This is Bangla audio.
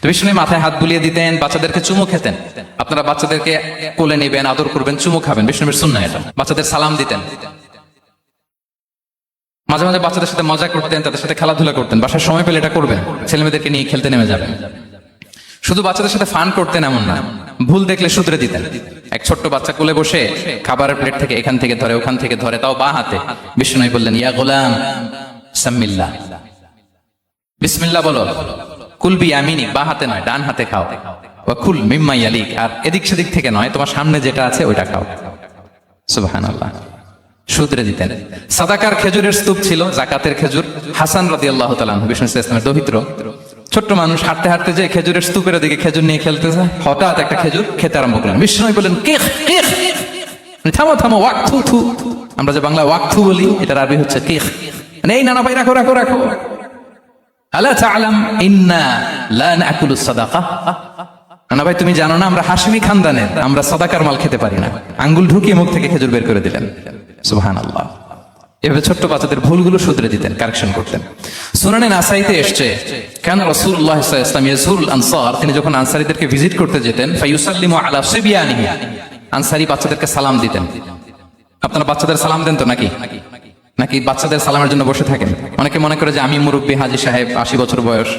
তো বিষ্ণু মাথায় হাত বুলিয়ে দিতেন, বাচ্চাদেরকে চুমু খেতেন। আপনারা বাচ্চাদেরকে কোলে নেবেন, আদর করবেন, চুমু খাবেন। বিষ্ণুবীর শুননা এটা। বাচ্চাদের সালাম দিতেন। মাঝে মাঝে বাচ্চাদের সাথে মজা করতেন, তাদের সাথে খেলাধুলা করতেন। বাসায় সময় পেলে এটা করবেন। ছেলেমেয়েদেরকে নিয়ে খেলতে নেমে যাবেন। শুধু বাচ্চাদের সাথে ফান করতেন এমন না। ভুল দেখলে শুধরে দিতেন। এক ছোট্ট বাচ্চা কোলে বসে খাবারের প্লেট থেকে এখান থেকে ধরে, ওখান থেকে ধরে, তাও বা হাতে। বিষ্ণু বললেন, ইয়া গোলাম সাম্মিল্লা বিসমিল্লাহ বলো। কুলবি আমিনি, বা হাতে নয়, ডান হাতে খাও। কুল মিম্মাই আলিক আর এদিক সেদিক থেকে নয়, তোমার সামনে যেটা আছে ওইটা খাও। সুবাহান আল্লাহ শুধরে দিতেন। সাদাকার খেজুরের স্তূপ ছিল, জাকাতের খেজুর। হাসান রাদি আল্লাহ তালান বিষ্ণু ইসলামের দহিত্র। ছোট্ট মানুষ হাঁটতে হাঁটতে যে খেজুরের স্তূপের দিকে খেজুর নিয়ে খেলতেছে, হঠাৎ একটা খেজুর খেতে আরম্ভ করলেন। বিষ্ণু বললেন কেখ থামো থামো ওয়াক থু। থু আমরা যে বাংলা ওয়াক থু বলি, এটার আরবি হচ্ছে কেখ মানে এই নানা ভাই, রাখো রাখো রাখো। ভাই, তুমি জানো না, আমরা আমরা মাল খেতে পারি না। আঙ্গুল ঢুকিয়ে মুখ থেকে খেজুর বের করে দিলেন। সুবহানাল্লাহ। এভাবে ছোট্ট বাচ্চাদের ভুলগুলো শুধরে দিতেন, কারেকশন করতেন। সুনানে নাসাইতে এসছে, কেন সাল্লাল্লাহু আলাইহি আনসার? তিনি যখন আনসারীদেরকে ভিজিট করতে যেতেন ফায়ুসাল্লিমু আলা সিবিয়ানিহি, আনসারী বাচ্চাদেরকে সালাম দিতেন। আপনারা বাচ্চাদের সালাম দেন তো নাকি? নাকি বাচ্চাদের সালামের জন্য বসে থাকেন? অনেকে মনে করে যে আমি মুরব্বী হাজি সাহেব, আশি বছর বয়স।